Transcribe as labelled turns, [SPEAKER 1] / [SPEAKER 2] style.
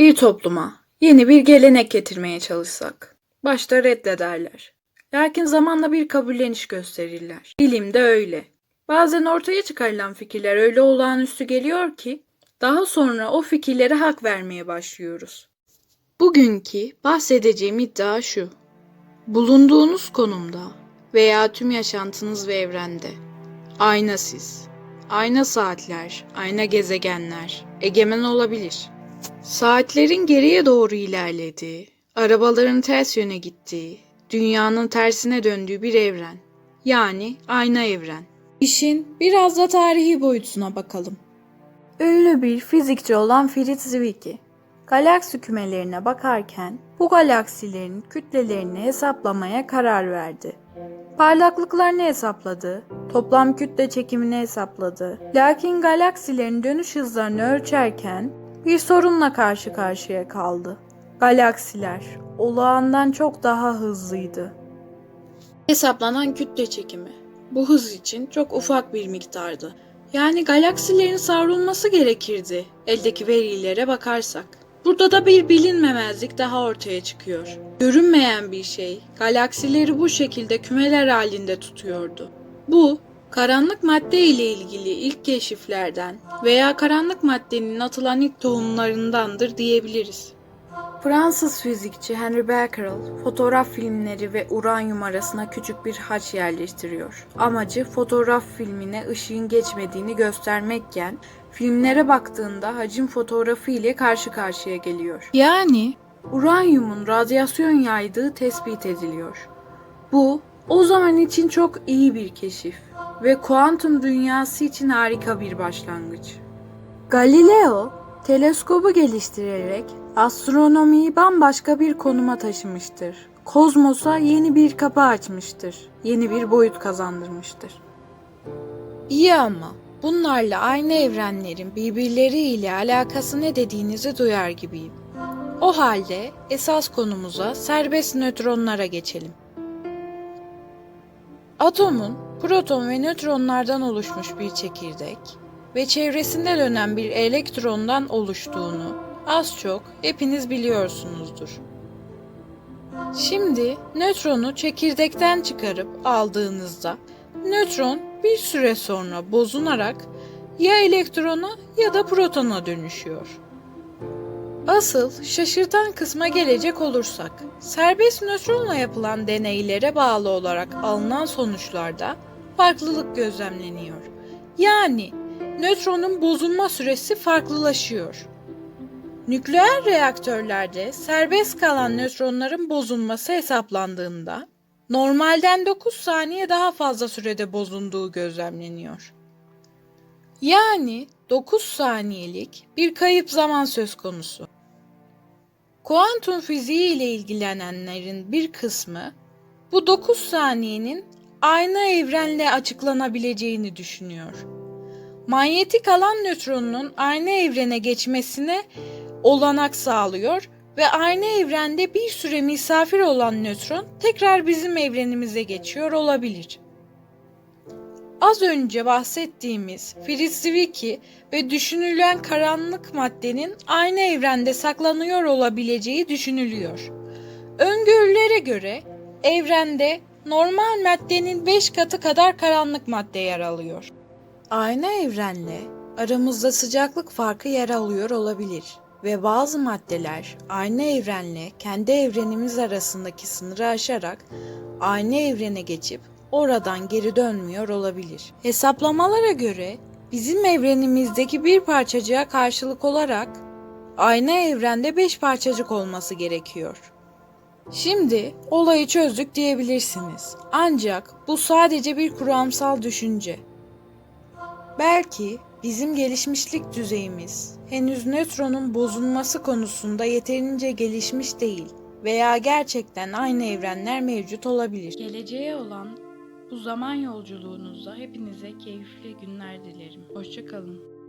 [SPEAKER 1] Bir topluma yeni bir gelenek getirmeye çalışsak, başta reddederler. Lakin zamanla bir kabulleniş gösterirler. Bilim de öyle. Bazen ortaya çıkarılan fikirler öyle olağanüstü geliyor ki, daha sonra o fikirlere hak vermeye başlıyoruz. Bugünkü bahsedeceğim iddia şu. Bulunduğunuz konumda veya tüm yaşantınız ve evrende ayna siz, ayna saatler, ayna gezegenler egemen olabilir. Saatlerin geriye doğru ilerlediği, arabaların ters yöne gittiği, dünyanın tersine döndüğü bir evren. Yani ayna evren. İşin biraz da tarihi boyutuna bakalım. Ünlü bir fizikçi olan Fritz Zwicky, galaksi kümelerine bakarken bu galaksilerin kütlelerini hesaplamaya karar verdi. Parlaklıklarını hesapladı, toplam kütle çekimini hesapladı. Lakin galaksilerin dönüş hızlarını ölçerken bir sorunla karşı karşıya kaldı. Galaksiler olağandan çok daha hızlıydı. Hesaplanan kütle çekimi bu hız için çok ufak bir miktardı. Yani galaksilerin savrulması gerekirdi eldeki verilere bakarsak. Burada da bir bilinmemezlik daha ortaya çıkıyor. Görünmeyen bir şey galaksileri bu şekilde kümeler halinde tutuyordu. Bu karanlık madde ile ilgili ilk keşiflerden veya karanlık maddenin atılan ilk tohumlarındandır diyebiliriz. Fransız fizikçi Henry Becquerel fotoğraf filmleri ve uranyum arasına küçük bir haç yerleştiriyor. Amacı fotoğraf filmine ışığın geçmediğini göstermekken filmlere baktığında hacim fotoğrafı ile karşı karşıya geliyor. Yani uranyumun radyasyon yaydığı tespit ediliyor. Bu o zaman için çok iyi bir keşif ve kuantum dünyası için harika bir başlangıç. Galileo teleskobu geliştirerek astronomiyi bambaşka bir konuma taşımıştır. Kozmosa yeni bir kapı açmıştır. Yeni bir boyut kazandırmıştır. İyi ama bunlarla aynı evrenlerin birbirleriyle alakası ne dediğinizi duyar gibiyim. O halde esas konumuza serbest nötronlara geçelim. Atomun proton ve nötronlardan oluşmuş bir çekirdek ve çevresinde dönen bir elektrondan oluştuğunu az çok hepiniz biliyorsunuzdur. Şimdi nötronu çekirdekten çıkarıp aldığınızda nötron bir süre sonra bozunarak ya elektrona ya da protona dönüşüyor. Asıl şaşırtan kısma gelecek olursak, serbest nötronla yapılan deneylere bağlı olarak alınan sonuçlarda farklılık gözlemleniyor. Yani nötronun bozulma süresi farklılaşıyor. Nükleer reaktörlerde serbest kalan nötronların bozulması hesaplandığında normalden 9 saniye daha fazla sürede bozulduğu gözlemleniyor. Yani 9 saniyelik bir kayıp zaman söz konusu. Kuantum fiziği ile ilgilenenlerin bir kısmı bu 9 saniyenin aynı evrenle açıklanabileceğini düşünüyor. Manyetik alan nötronunun aynı evrene geçmesine olanak sağlıyor ve aynı evrende bir süre misafir olan nötron tekrar bizim evrenimize geçiyor olabilir. Az önce bahsettiğimiz Fritz Zwicky ve düşünülen karanlık maddenin aynı evrende saklanıyor olabileceği düşünülüyor. Öngörülere göre evrende normal maddenin 5 katı kadar karanlık madde yer alıyor. Aynı evrenle aramızda sıcaklık farkı yer alıyor olabilir ve bazı maddeler aynı evrenle kendi evrenimiz arasındaki sınırı aşarak aynı evrene geçip oradan geri dönmüyor olabilir. Hesaplamalara göre bizim evrenimizdeki bir parçacığa karşılık olarak aynı evrende 5 parçacık olması gerekiyor. Şimdi olayı çözdük diyebilirsiniz. Ancak bu sadece bir kuramsal düşünce. Belki bizim gelişmişlik düzeyimiz henüz nötronun bozulması konusunda yeterince gelişmiş değil veya gerçekten aynı evrenler mevcut olabilir. Geleceğe olan bu zaman yolculuğunuzda hepinize keyifli günler dilerim. Hoşçakalın.